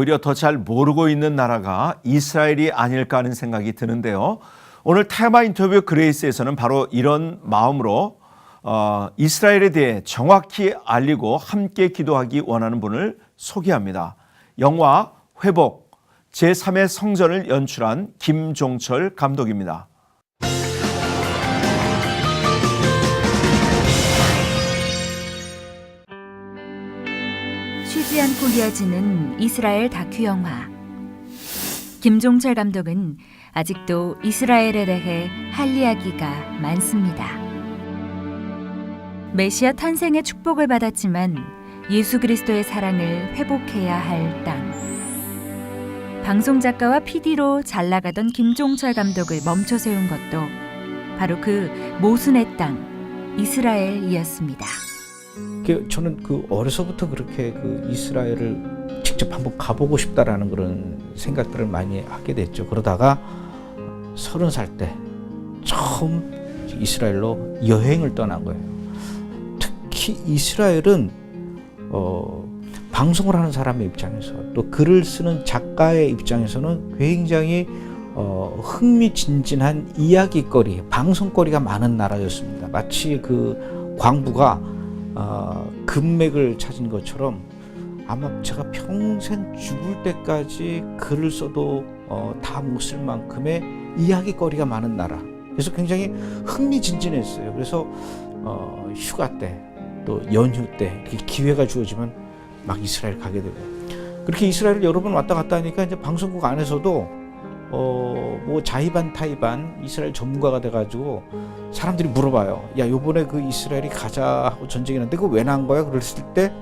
오히려 더 잘 모르고 있는 나라가 이스라엘이 아닐까 하는 생각이 드는데요. 오늘 테마 인터뷰 그레이스에서는 바로 이런 마음으로 어, 이스라엘에 대해 정확히 알리고 함께 기도하기 원하는 분을 소개합니다. 영화 회복 제3의 성전을 연출한 김종철 감독입니다. 쉬지 않고 이어지는 이스라엘 다큐 영화. 김종철 감독은 아직도 이스라엘에 대해 할 이야기가 많습니다. 메시아 탄생의 축복을 받았지만 예수 그리스도의 사랑을 회복해야 할 땅. 방송 작가와 PD로 잘 나가던 김종철 감독을 멈춰 세운 것도 바로 그 모순의 땅 이스라엘이었습니다. 그 저는 그 어려서부터 그렇게 그 이스라엘을 직접 한번 가보고 싶다라는 그런 생각들을 많이 하게 됐죠. 그러다가 서른 살 때 처음 이스라엘로 여행을 떠난 거예요. 특히 이스라엘은 어, 방송을 하는 사람의 입장에서 또 글을 쓰는 작가의 입장에서는 굉장히 어, 흥미진진한 이야기거리, 방송거리가 많은 나라였습니다. 마치 그 광부가 어, 금맥을 찾은 것처럼 아마 제가 평생 죽을 때까지 글을 써도 어, 다못 쓸 만큼의 이야기거리가 많은 나라. 그래서 굉장히 흥미진진했어요. 그래서 어, 휴가 때 또 연휴 때 기회가 주어지면 막 이스라엘 가게 되고 그렇게 이스라엘 여러 번 왔다 갔다 하니까 이제 방송국 안에서도 어, 뭐 자의반 타의반 이스라엘 전문가가 돼가지고 사람들이 물어봐요. 야, 요번에 그 이스라엘이 가자 하고 전쟁이 났는데 그거 왜 난 거야? 그랬을 때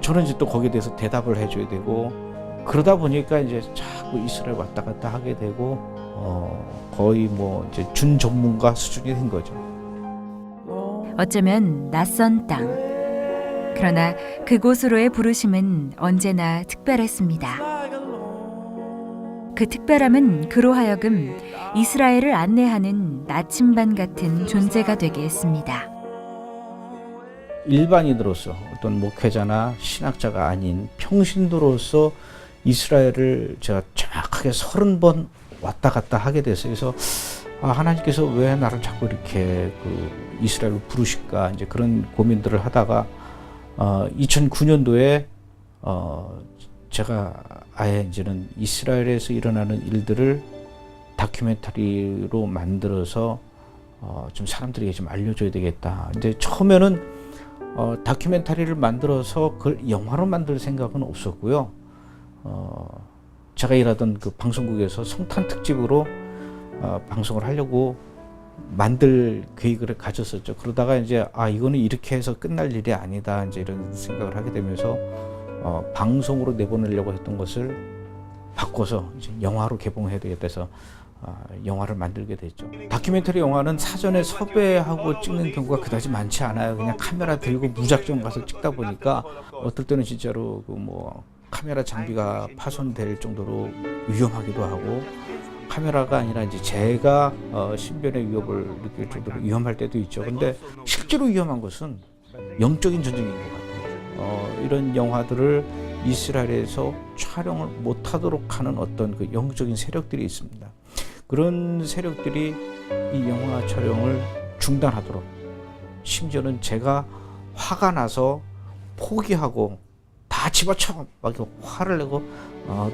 저는 이제 또 거기에 대해서 대답을 해줘야 되고 그러다 보니까 이제 자꾸 이스라엘 왔다 갔다 하게 되고 어, 거의 뭐 이제 준 전문가 수준이 된 거죠. 어쩌면 낯선 땅. 그러나 그곳으로의 부르심은 언제나 특별했습니다. 그 특별함은 그로 하여금 이스라엘을 안내하는 나침반 같은 존재가 되게 했습니다. 일반인으로서 어떤 목회자나 신학자가 아닌 평신도로서 이스라엘을 제가 정확하게 서른 번 왔다 갔다 하게 됐어요. 그래서 아, 하나님께서 왜 나를 자꾸 이렇게 그 이스라엘로 부르실까 이제 그런 고민들을 하다가 어, 2009년도에 어, 제가 아예 이제는 이스라엘에서 일어나는 일들을 다큐멘터리로 만들어서 어, 좀 사람들에게 좀 알려줘야 되겠다. 근데 처음에는 어, 다큐멘터리를 만들어서 그걸 영화로 만들 생각은 없었고요. 어, 제가 일하던 그 방송국에서 성탄 특집으로 어, 방송을 하려고 만들 계획을 가졌었죠. 그러다가 이제 아 이거는 이렇게 해서 끝날 일이 아니다. 이제 이런 생각을 하게 되면서 어, 방송으로 내보내려고 했던 것을 바꿔서 영화로 개봉해야 되겠다 해서 아, 영화를 만들게 됐죠. 다큐멘터리 영화는 사전에 섭외하고 찍는 경우가 그다지 많지 않아요. 그냥 카메라 들고 무작정 가서 찍다 보니까 어떨 때는 진짜로 그 뭐 카메라 장비가 파손될 정도로 위험하기도 하고 카메라가 아니라 이제 제가 어, 신변의 위협을 느낄 정도로 위험할 때도 있죠. 근데 실제로 위험한 것은 영적인 같아요. 어, 이런 영화들을 이스라엘에서 촬영을 못하도록 하는 어떤 그 영적인 세력들이 있습니다. 그런 세력들이 이 영화 촬영을 중단하도록 심지어는 제가 화가 나서 포기하고 다 집어쳐 막 화를 내고 어,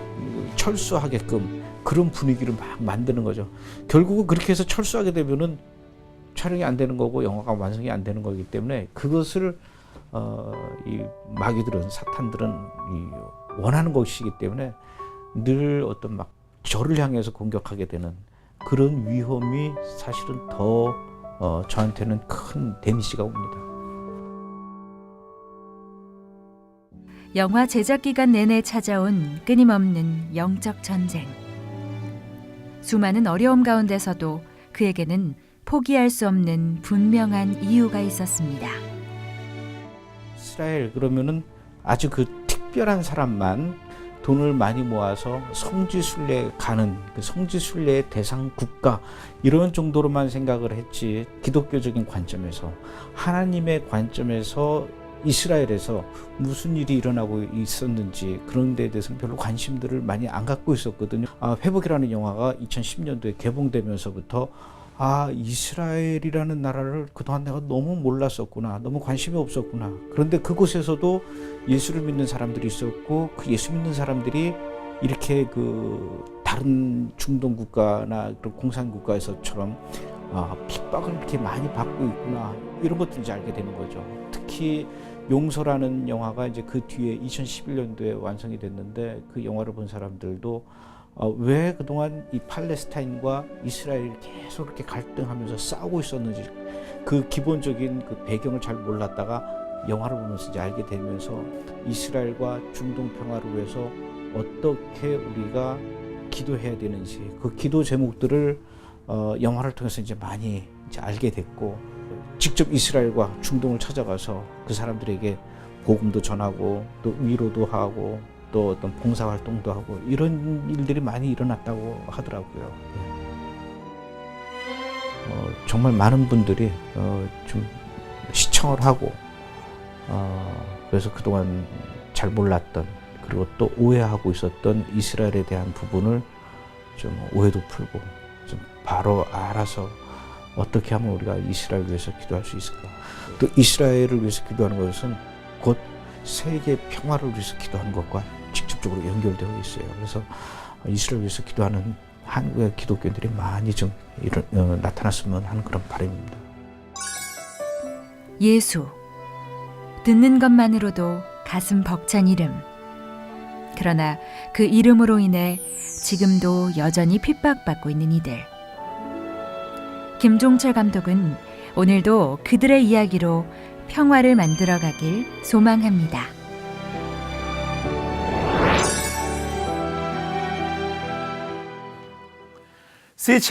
철수하게끔 그런 분위기를 막 만드는 거죠. 결국은 그렇게 해서 철수하게 되면은 촬영이 안 되는 거고 영화가 완성이 안 되는 거기 때문에 그것을 어, 이 마귀들은 사탄들은 이 원하는 것이기 때문에 늘 어떤 막 저를 향해서 공격하게 되는 그런 위험이 사실은 더 어, 저한테는 큰 데미지가 옵니다. 영화 제작 기간 내내 찾아온 끊임없는 영적 전쟁. 수많은 어려움 가운데서도 그에게는 포기할 수 없는 분명한 이유가 있었습니다. 이스라엘 그러면은 아주 그 특별한 사람만 돈을 많이 모아서 성지순례 가는 그 성지순례의 대상 국가 이런 정도로만 생각을 했지 기독교적인 관점에서 하나님의 관점에서 이스라엘에서 무슨 일이 일어나고 있었는지 그런 데에 대해서는 별로 관심들을 많이 안 갖고 있었거든요. 아, 회복이라는 영화가 2010년도에 개봉되면서부터 아, 이스라엘이라는 나라를 그동안 내가 너무 몰랐었구나. 너무 관심이 없었구나. 그런데 그곳에서도 예수를 믿는 사람들이 있었고 그 예수 믿는 사람들이 이렇게 그 다른 중동 국가나 그런 공산 국가에서처럼 아, 핍박을 이렇게 많이 받고 있구나. 이런 것들 이제 알게 되는 거죠. 특히 용서라는 영화가 이제 그 뒤에 2011년도에 완성이 됐는데 그 영화를 본 사람들도 어, 왜 그동안 이 팔레스타인과 이스라엘이 계속 이렇게 갈등하면서 싸우고 있었는지 그 기본적인 그 배경을 잘 몰랐다가 영화를 보면서 이제 알게 되면서 이스라엘과 중동 평화를 위해서 어떻게 우리가 기도해야 되는지 그 기도 제목들을 어, 영화를 통해서 이제 많이 이제 알게 됐고 직접 이스라엘과 중동을 찾아가서 그 사람들에게 복음도 전하고 또 위로도 하고 또 어떤 봉사 활동도 하고 이런 일들이 많이 일어났다고 하더라고요. 어, 정말 많은 분들이 어, 좀 시청을 하고 어, 그래서 그동안 잘 몰랐던 그리고 또 오해하고 있었던 이스라엘에 대한 부분을 좀 오해도 풀고 좀 바로 알아서 어떻게 하면 우리가 이스라엘 위해서 기도할 수 있을까? 또 이스라엘을 위해서 기도하는 것은 곧 세계 평화를 위해서 기도하는 것과 직접적으로 연결되어 있어요. 그래서 이스라엘 위해서 기도하는 한국의 기독교인들이 많이 좀 이런, 어, 나타났으면 하는 그런 바람입니다. 예수. 듣는 것만으로도 가슴 벅찬 이름. 그러나 그 이름으로 인해 지금도 여전히 핍박받고 있는 이들. 김종철 감독은 오늘도 그들의 이야기로 평화를 만들어가길 소망합니다.